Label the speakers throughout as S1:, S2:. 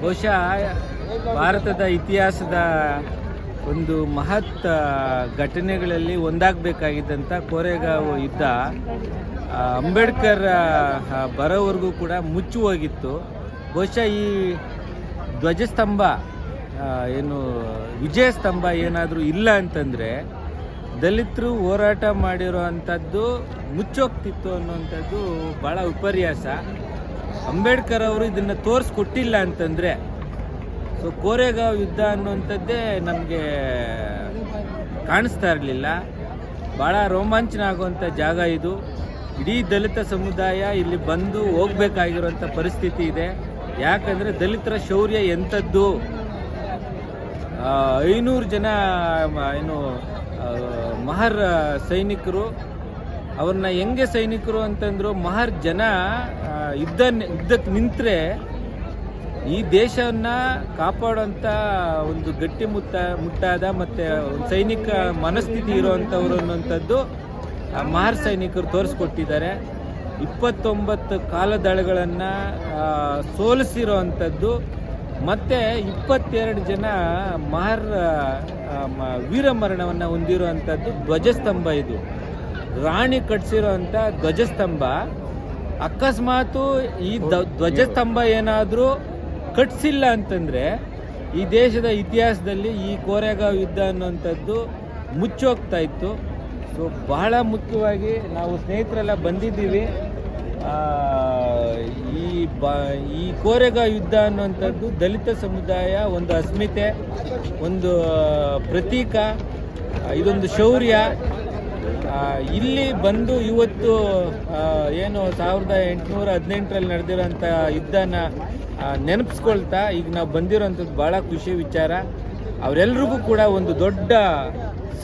S1: ಬಹುಶಃ ಭಾರತದ ಇತಿಹಾಸದ ಒಂದು ಮಹತ್ ಘಟನೆಗಳಲ್ಲಿ ಒಂದಾಗಬೇಕಾಗಿದ್ದಂಥ ಕೋರೆಗಾವ್ ಯುದ್ಧ ಅಂಬೇಡ್ಕರ್ ಬರೋವರೆಗೂ ಕೂಡ ಮುಚ್ಚು ಹೋಗಿತ್ತು ಬಹುಶಃ ಈ ಧ್ವಜಸ್ತಂಭ ಏನು ವಿಜಯ ಸ್ತಂಭ ಏನಾದರೂ ಇಲ್ಲ ಅಂತಂದರೆ ದಲಿತರು ಹೋರಾಟ ಮಾಡಿರೋ ಅಂಥದ್ದು ಮುಚ್ಚೋಗ್ತಿತ್ತು ಅನ್ನುವಂಥದ್ದು ಭಾಳ ವಿಪರ್ಯಾಸ ಅಂಬೇಡ್ಕರ್ ಅವರು ಇದನ್ನು ತೋರಿಸ್ಕೊಟ್ಟಿಲ್ಲ ಅಂತಂದರೆ, ಸೊ ಕೋರೆಗಾಂವ್ ಯುದ್ಧ ಅನ್ನುವಂಥದ್ದೇ ನಮಗೆ ಕಾಣಿಸ್ತಾ ಇರಲಿಲ್ಲ. ಭಾಳ ರೋಮಾಂಚನ ಆಗುವಂಥ ಜಾಗ ಇದು. ಇಡೀ ದಲಿತ ಸಮುದಾಯ ಇಲ್ಲಿ ಬಂದು ಹೋಗ್ಬೇಕಾಗಿರುವಂಥ ಪರಿಸ್ಥಿತಿ ಇದೆ. ಯಾಕಂದರೆ ದಲಿತರ ಶೌರ್ಯ ಎಂಥದ್ದು? ಐನೂರು ಜನ ಏನು ಮಹರ್ ಸೈನಿಕರು ಅವ್ರನ್ನ ಹೆಂಗೆ ಸೈನಿಕರು ಅಂತಂದ್ರು ಮಹರ್ ಜನ ಯುದ್ಧ ಯುದ್ಧಕ್ಕೆ ನಿಂತರೆ ಈ ದೇಶವನ್ನ ಕಾಪಾಡುವಂತ ಒಂದು ಗಟ್ಟಿ ಮುತ್ತ, ಮುಟ್ಟಾದ ಮತ್ತು ಸೈನಿಕ ಮನಸ್ಥಿತಿ ಇರುವಂಥವ್ರು ಅನ್ನುವಂಥದ್ದು ಮಹರ್ ಸೈನಿಕರು ತೋರಿಸ್ಕೊಟ್ಟಿದ್ದಾರೆ. ಇಪ್ಪತ್ತೊಂಬತ್ತು ಕಾಲದಳಗಳನ್ನು ಸೋಲಿಸಿರೋ ಅಂಥದ್ದು ಮತ್ತು ಇಪ್ಪತ್ತೆರಡು ಜನ ಮಹರ್ ವೀರಮರಣವನ್ನು ಹೊಂದಿರುವಂಥದ್ದು ಧ್ವಜಸ್ತಂಭ ಇದು. ರಾಣಿ ಕಟ್ಸಿರೋಂಥ ಧ್ವಜಸ್ತಂಭ, ಅಕಸ್ಮಾತು ಈ ಧ್ವಜಸ್ತಂಭ ಏನಾದರೂ ಕಟ್ಸಿಲ್ಲ ಅಂತಂದರೆ ಈ ದೇಶದ ಇತಿಹಾಸದಲ್ಲಿ ಈ ಕೋರೆಗಾಂವ್ ಯುದ್ಧ ಅನ್ನುವಂಥದ್ದು ಮುಚ್ಚೋಗ್ತಾ ಇತ್ತು. ಸೊ ಬಹಳ ಮುಖ್ಯವಾಗಿ ನಾವು ಸ್ನೇಹಿತರೆಲ್ಲ ಬಂದಿದ್ದೀವಿ. ಈ ಬ, ಈ ಕೋರೆಗಾ ಯುದ್ಧ ಅನ್ನುವಂಥದ್ದು ದಲಿತ ಸಮುದಾಯ ಒಂದು ಅಸ್ಮಿತೆ, ಒಂದು ಪ್ರತೀಕ, ಇದೊಂದು ಶೌರ್ಯ. ಇಲ್ಲಿ ಬಂದು ಇವತ್ತು ಏನು ಸಾವಿರದ ಎಂಟುನೂರ ಹದಿನೆಂಟರಲ್ಲಿ ನಡೆದಿರೋಂಥ ಯುದ್ಧನ ನೆನಪಿಸ್ಕೊಳ್ತಾ ಈಗ ನಾವು ಬಂದಿರೋಂಥದ್ದು ಭಾಳ ಖುಷಿ ವಿಚಾರ. ಅವರೆಲ್ರಿಗೂ ಕೂಡ ಒಂದು ದೊಡ್ಡ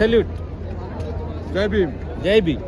S1: ಸಲ್ಯೂಟ್.
S2: ಜೈ ಭೀಮ್.
S1: ಜೈ ಭೀಮ್.